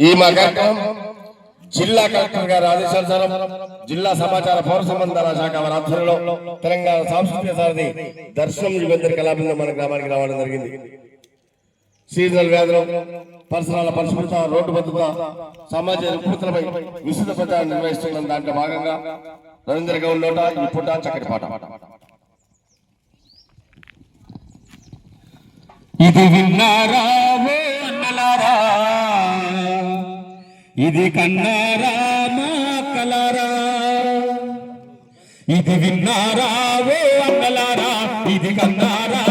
ఈ మా కార్యక్రమం జిల్లా కలెక్టర్ గారి ఆదేశానుసారం జిల్లా సమాచార పౌర సంబంధాల శాఖ వారి ఆధ్వర్యంలో తెలంగాణ సాంస్కృతిక సారథి దర్శనం యుగంధర్ కళాబృందం మన గ్రామానికి రావడం జరిగింది. సీజనల్ వ్యాధులు పరిసరాల పరిశుభ్రత రోడ్డు భద్రత సమాజ రుగ్మతలపై విస్తృత ప్రచారం నిర్వహిస్తున్న దాంట్లో భాగంగా రవీంద్ర గౌడ్ లోట ఈ పుట్ట చక్కటి పాట. ఇది విన్నారా ఇది కన్నారా మా కలారా? ఇది విన్నారా ఓ అన్నలారా? ఇది కన్నారా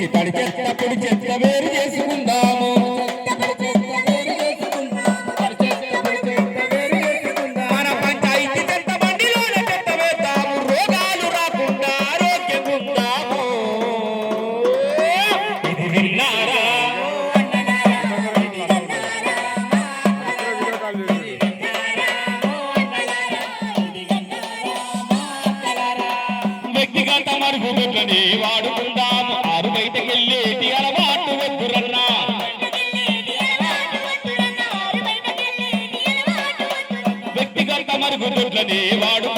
గుర్తించి చెత్త పొడి చెత్త వేరు చేసుకుందాము. మన పంచాయతీ చెత్త బండిలోన చెత్త రోగాలు రాకుండా ఇది విన్నారా? వ్యక్తిగత మరుగుదొడ్లని వ్యక్తిగత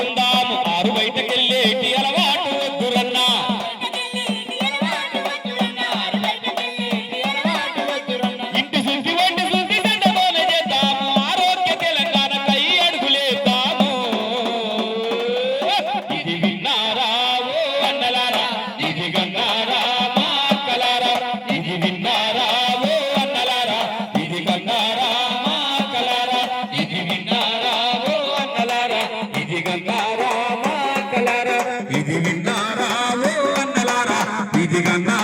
Vivekananda.